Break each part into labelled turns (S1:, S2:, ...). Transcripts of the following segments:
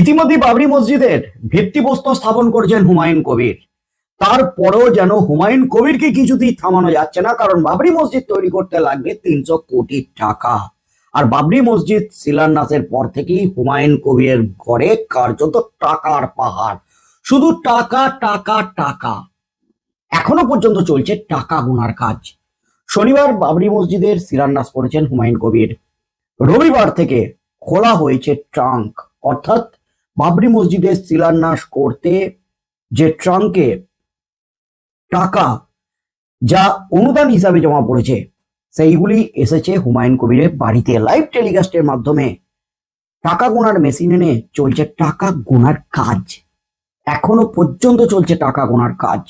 S1: ইতিমধ্যে বাবরি মসজিদের ভিত্তিপ্রস্তর স্থাপন করেছেন হুমায়ুন কবির। তারপরেও যেন হুমায়ুন কবিরকে কিছুতেই থামানো যাচ্ছে না, কারণ বাবরি মসজিদ তৈরি করতে লাগবে তিনশো কোটি টাকা। আর বাবরি মসজিদ শিলান্যাসের পর থেকেই হুমায়ুন কবিরের ঘরে কার্যত টাকার পাহাড়। শুধু টাকা টাকা টাকা। এখনও পর্যন্ত চলছে টাকা গোনার কাজ। শনিবার বাবরি মসজিদের শিলান্যাস করেছেন হুমায়ুন কবির। রবিবার থেকে খোলা হয়েছে ট্রাঙ্ক, অর্থাৎ বাবরি মসজিদের শিলান্যাস করতে যে ট্রাঙ্কে টাকা যা অনুদান হিসাবে জমা পড়েছে, সেইগুলি এসেছে হুমায়ুন কবিরের বাড়িতে। লাইভ টেলিকাস্টের মাধ্যমে টাকা গোনার মেশিন এনে চলছে টাকা গোনার কাজ। এখনও পর্যন্ত চলছে টাকা গোনার কাজ।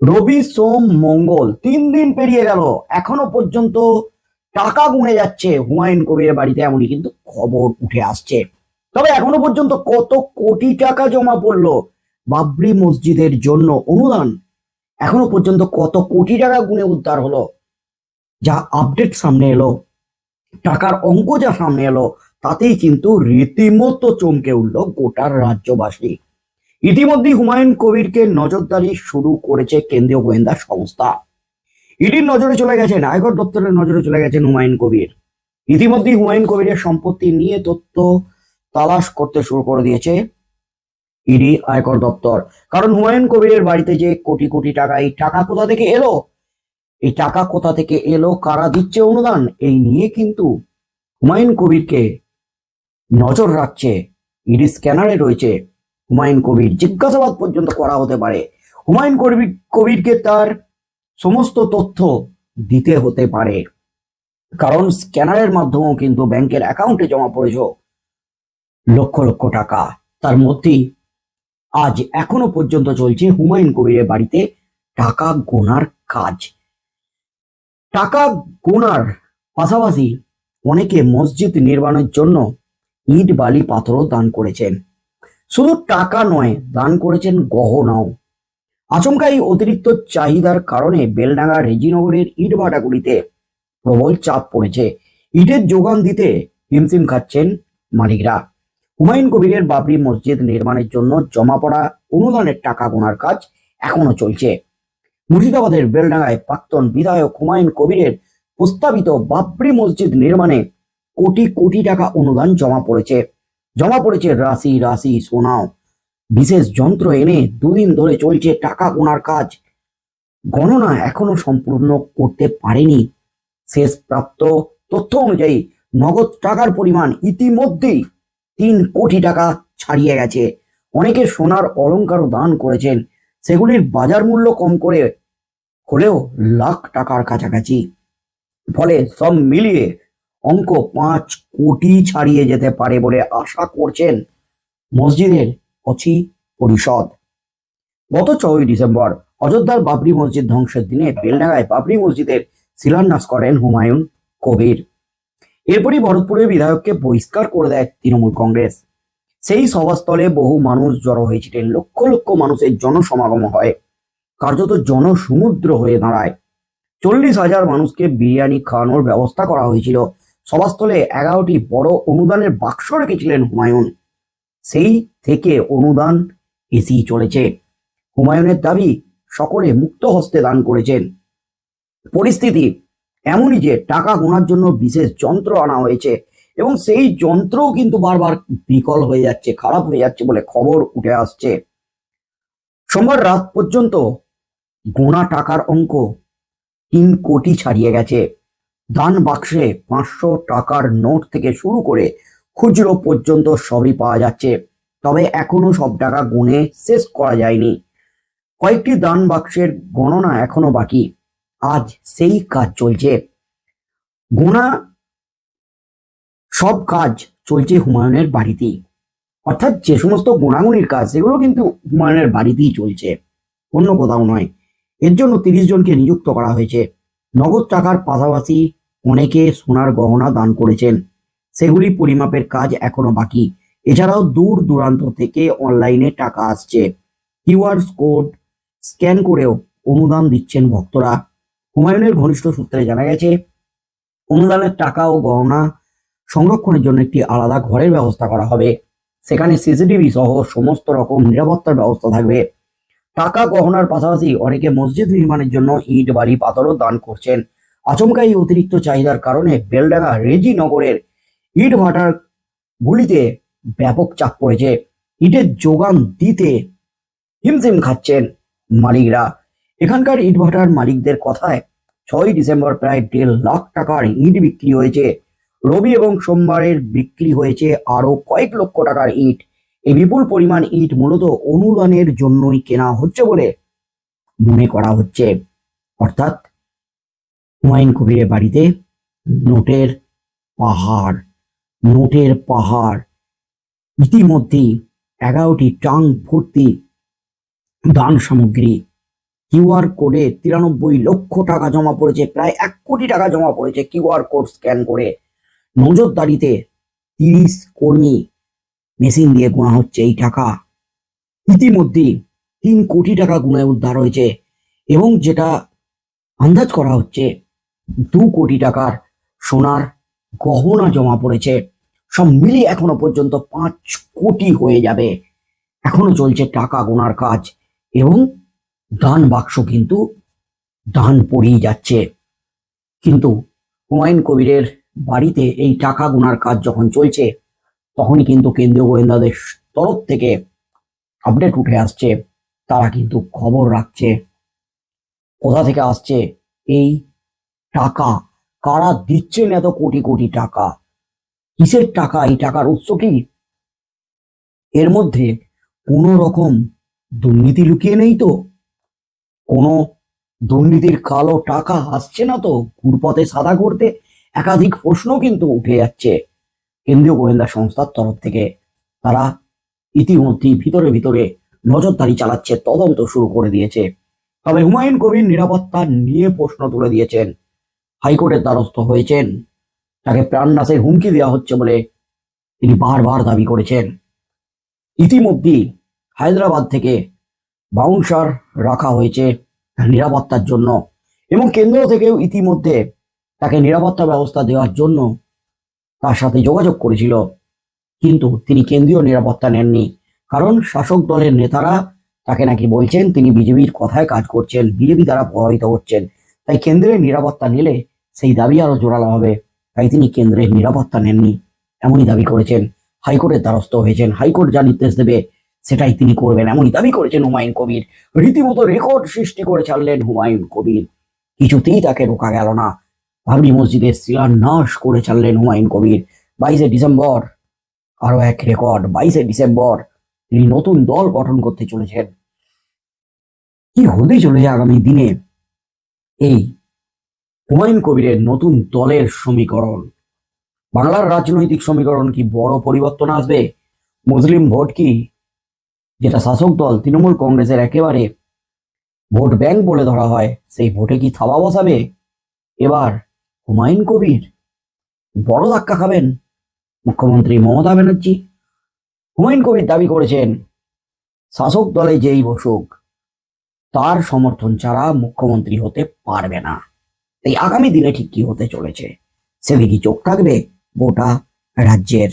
S1: রবি সোম মঙ্গল, তিন দিন পেরিয়ে গেল, এখনও পর্যন্ত টাকা গুনে যাচ্ছে হুমায়ুন কবিরের বাড়িতে এমনই, কিন্তু খবর উঠে আসছে। তবে এখনও পর্যন্ত কত কোটি টাকা জমা পড়ল বাবরি মসজিদের জন্য অনুদান? এখনও পর্যন্ত কত কোটি টাকা গুনে উদ্ধার হলো? যা আপডেট সামনে এলো, টাকার অঙ্ক যা সামনে এলো, তাতেই কিন্তু রীতিমতো চমকে উঠল গোটার রাজ্যবাসী। ইতিমধ্যে হুমায়ুন কবিরকে নজরদারি শুরু করেছে কেন্দ্রীয় গোয়েন্দা সংস্থা। ইডির নজরে চলে গেছেন, আয়কর দপ্তরের নজরে চলে গেছেন হুমায়ুন কবির। ইতিমধ্যেই হুমায়ুন কবিরের সম্পত্তি নিয়ে তথ্য তালাশ করতে শুরু করে দিয়েছে ইডি আয়কর দপ্তর। কারণ হুমায়ুন কবিরের বাড়িতে যে কোটি কোটি টাকা, এই টাকা কোথা থেকে এলো? এই টাকা কোথা থেকে এলো? কারা দিচ্ছে অনুদান? এই নিয়ে কিন্তু হুমায়ুন কবিরকে নজর রাখছে। ইডি স্ক্যানারে রয়েছে হুমায়ুন কবির। জিজ্ঞাসাবাদ পর্যন্ত করা হতে পারে। হুমায়ুন কবির কবিরকে তার সমস্ত তথ্য দিতে হতে পারে। কারণ স্ক্যানারের মাধ্যমেও কিন্তু ব্যাংকের অ্যাকাউন্টে জমা পড়েছ। লক্ষ লক্ষ টাকা। তার মধ্যেই আজ এখনও পর্যন্ত চলছে হুমায়ুন কবিরের বাড়িতে টাকা গোনার কাজ। টাকা গোনার পাশাপাশি অনেকে মসজিদ নির্মাণের জন্য ইট, বালি, পাথরও দান করেছেন। শুধু টাকা নয়, দান করেছেন গহনাও। আচমকা এই অতিরিক্ত চাহিদার কারণে বেলডাঙ্গা রেজিনগরের ইট ভাটাগুলিতে প্রবল চাপ পড়েছে। ইটের যোগান দিতে হিমশিম খাচ্ছেন মালিকরা। হুমায়ুন কবিরের বাবরি মসজিদ নির্মাণের জন্য জমা পড়া অনুদানের টাকা গোনার কাজ এখনও চলছে। মুর্শিদাবাদের বেলডাঙ্গায় প্রাক্তন বিধায়ক হুমায়ুন কবিরের প্রস্তাবিত বাবরি মসজিদ নির্মাণে কোটি কোটি টাকা অনুদান জমা পড়েছে। জমা পড়েছে রাশি রাশি সোনাও বিশেষ যন্ত্র এনে দুদিন ধরে চলছে টাকা গোনার কাজ। গণনা এখনও সম্পূর্ণ করতে পারেনি। শেষ প্রাপ্ত তথ্য অনুযায়ী নগদ টাকার পরিমাণ ইতিমধ্যেই তিন কোটি টাকা ছাড়িয়ে গেছে। অনেকে সোনার অলংকারও দান করেছেন। সেগুলির বাজার মূল্য কম করে হলেও লাখ টাকার কাছাকাছি। ফলে সব মিলিয়ে অঙ্ক পাঁচ কোটি ছাড়িয়ে যেতে পারে বলে আশা করছেন মসজিদের অচি পরিষদ। গত চৌই ডিসেম্বর অযোধ্যার বাবরি মসজিদ ধ্বংসের দিনে বেলডাঙ্গায় বাবরি মসজিদের শিলান্যাস করেন হুমায়ুন কবির। এরপরই ভরতপুরের বিধায়ককে বহিষ্কার করে দেয় তৃণমূল কংগ্রেস। সেই সভাস্থলে বহু মানুষ জড়ো হয়েছিলেন। লক্ষ লক্ষ মানুষের জনসমাগম হয়। কার্যত জনসমুদ্র হয়ে দাঁড়ায়। চল্লিশ হাজার মানুষকে বিরিয়ানি খাওয়ানোর ব্যবস্থা করা হয়েছিল। সভাস্থলে এগারোটি বড় অনুদানের বাক্স রেখেছিলেন হুমায়ুন। সেই থেকে অনুদান এসেই চলেছে। হুমায়ুনের দাবি, সকলে মুক্ত হস্তে দান করেছেন। পরিস্থিতি এমনই যে টাকা গোনার জন্য বিশেষ যন্ত্র আনা হয়েছে। এবং সেই যন্ত্রও কিন্তু বারবার বিকল হয়ে যাচ্ছে, খারাপ হয়ে যাচ্ছে বলে খবর উঠে আসছে। সোমবার রাত পর্যন্ত গোনা টাকার অঙ্ক তিন কোটি ছাড়িয়ে গেছে। দান বাক্সে পাঁচশো টাকার নোট থেকে শুরু করে খুচরো পর্যন্ত সবই পাওয়া যাচ্ছে। তবে এখনও সব টাকা গুনে শেষ করা যায়নি। কয়েকটি দান বাক্সের গণনা এখনও বাকি। আজ সেই কাজ চলছে। গোনা সব কাজ চলছে হুমায়ুনের বাড়িতেই। অর্থাৎ যে সমস্ত গোনাগুনির কাজ, সেগুলো কিন্তু হুমায়ুনের বাড়িতেই চলছে। অন্য কোথাও নয়। এর জন্য তিরিশ জনকে নিযুক্ত করা হয়েছে। নগদ টাকার পাশাপাশি অনেকে সোনার গহনা দান করেছেন। সেগুলি পরিমাপের কাজ এখনও বাকি। এছাড়াও দূর দূরান্ত থেকে অনলাইনে টাকা আসছে। কিউআর কোড স্ক্যান করেও অনুদান দিচ্ছেন ভক্তরা। হুমায়ুনের ঘনিষ্ঠ সূত্রে জানা গেছে, অনুদানের টাকা ও গহনা সংরক্ষণের জন্য একটি আলাদা ঘরের ব্যবস্থা করা হবে। সেখানে সিসিটিভি সহ সমস্ত রকম নিরাপত্তার ব্যবস্থা থাকবে। টাকা, গহনার পাশাপাশি অনেকে মসজিদ নির্মাণের জন্য ইট বাড়ি পাথরও দান করছেন। আচমকা এই অতিরিক্ত চাহিদার কারণে বেলডাঙ্গা রেজি নগরের ইট ভাটার গুলিতে ব্যাপক চাপ পড়েছে। ইটের যোগান দিতে হিমশিম খাচ্ছেন মালিকরা। এখানকার ইট ভাটার মালিকদের কথায় ছয় ডিসেম্বর প্রায় দেড় লাখ টাকার ইট বিক্রি হয়েছে। রবি এবং সোমবারের বিক্রি হয়েছে আরও কয়েক লক্ষ টাকার ইট। এই বিপুল পরিমাণ ইট মূলত অনুদানের জন্যই কেনা হচ্ছে বলে মনে করা হচ্ছে। অর্থাৎ হুমায়ুন কবিরের বাড়িতে নোটের পাহাড় নোটের পাহাড়, ইতিমধ্যেই এগারোটি টাং ভর্তি দান সামগ্রী কিউআর কোডে তিরানব্বই লক্ষ টাকা জমা পড়েছে, প্রায় এক কোটি টাকা জমা পড়েছে কিউআর কোড স্ক্যান করে। নজরদারিতে তিরিশ কর্মী মেশিন দিয়ে গোনা হচ্ছে এই টাকা। ইতিমধ্যেই তিন কোটি টাকা গুণে উদ্ধার হয়েছে এবং যেটা আন্দাজ করা হচ্ছে, দু কোটি টাকার সোনার গহনা জমা পড়েছে। সব মিলিয়ে এখনও পর্যন্ত পাঁচ কোটি হয়ে যাবে। এখনও চলছে টাকা গোনার কাজ এবং দান বাক্স কিন্তু দান পড়েই যাচ্ছে। কিন্তু হুমায়ুন কবিরের বাড়িতে এই টাকা গোনার কাজ যখন চলছে, তখনই কিন্তু কেন্দ্রীয় গোয়েন্দাদের তরফ থেকে আপডেট উঠে আসছে। তারা কিন্তু খবর রাখছে। কোথা থেকে আসছে? এই টাকা কারা দিচ্ছেন এত কোটি কোটি টাকা? কিসের টাকা? এই টাকার উৎস কি? এর মধ্যে কোনো রকম দুর্নীতি লুকিয়ে নেই তো? কোনো দুর্নীতির কালো টাকা আসছে না তো? ঘুরপথে সাদা করতে একাধিক প্রশ্ন কিন্তু উঠে যাচ্ছে। কেন্দ্রীয় গোয়েন্দা সংস্থার তরফ থেকে তারা ইতিমধ্যেই ভিতরে ভিতরে নজরদারি চালাচ্ছে, তদন্ত শুরু করে দিয়েছে। তবে হুমায়ুন কবির নিরাপত্তা নিয়ে প্রশ্ন তুলে দিয়েছেন। হাইকোর্টের দ্বারস্থ হয়েছেন। তাকে প্রাণনাশের হুমকি দেওয়া হচ্ছে বলে তিনি বারবার দাবি করেছেন। ইতিমধ্যেই হায়দ্রাবাদ থেকে বাউন্সার রাখা হয়েছে তার নিরাপত্তার জন্য এবং কেন্দ্র থেকেও ইতিমধ্যে তাকে নিরাপত্তা ব্যবস্থা দেওয়ার জন্য তার সাথে যোগাযোগ করেছিল। কিন্তু তিনি কেন্দ্রীয় নিরাপত্তা নেননি। কারণ শাসক দলের নেতারা তাকে নাকি বলছেন, তিনি বিজেপির কথায় কাজ করছেন, বিজেপি দ্বারা প্রভাবিত হচ্ছেন। তাই কেন্দ্রের নিরাপত্তা নিলে সেই দাবি আরও জোরালো হবে। তাই তিনি কেন্দ্রের নিরাপত্তা নেননি, এমনই দাবি করেছেন। হাইকোর্টের দ্বারস্থ হয়েছেন। হাইকোর্ট যা নির্দেশ দেবে সেটাই তিনি করবেন। এমনই দাবি করেছেন হুমায়ুন কবির। রীতিমতো রেকর্ড সৃষ্টি করে ছাড়লেন হুমায়ুন কবির। কিছুতেই তাকে রোকা গেল না। বাবরি মসজিদের শিলান্যাস করে ছাড়লেন হুমায়ুন কবির। বাইশে ডিসেম্বর আরও এক রেকর্ড। বাইশে ডিসেম্বর, তিনি নতুন দল গঠন করতে চলেছেন। কি হতে চলেছে আগামী দিনে? এই হুমায়ুন কবিরের নতুন দলের সমীকরণ। বাংলার রাজনৈতিক সমীকরণ কি বড় পরিবর্তন আসবে? মুসলিম ভোট কি যেটা শাসক দল তৃণমূল কংগ্রেসের একেবারে ভোট ব্যাংক বলে ধরা হয়, সেই ভোটে কি থাবা বসাবে? এবার হুমায়ুন কবির বড় ধাক্কা খাবেন মুখ্যমন্ত্রী মমতা ব্যানার্জি। হুমায়ুন কবির দাবি করেছেন, শাসক দলে যেই বসুক, তার সমর্থন ছাড়া মুখ্যমন্ত্রী হতে পারবে না। এই আগামী দিনে ঠিক কি হতে চলেছে? সেদিকে চোখ থাকবে গোটা রাজ্যের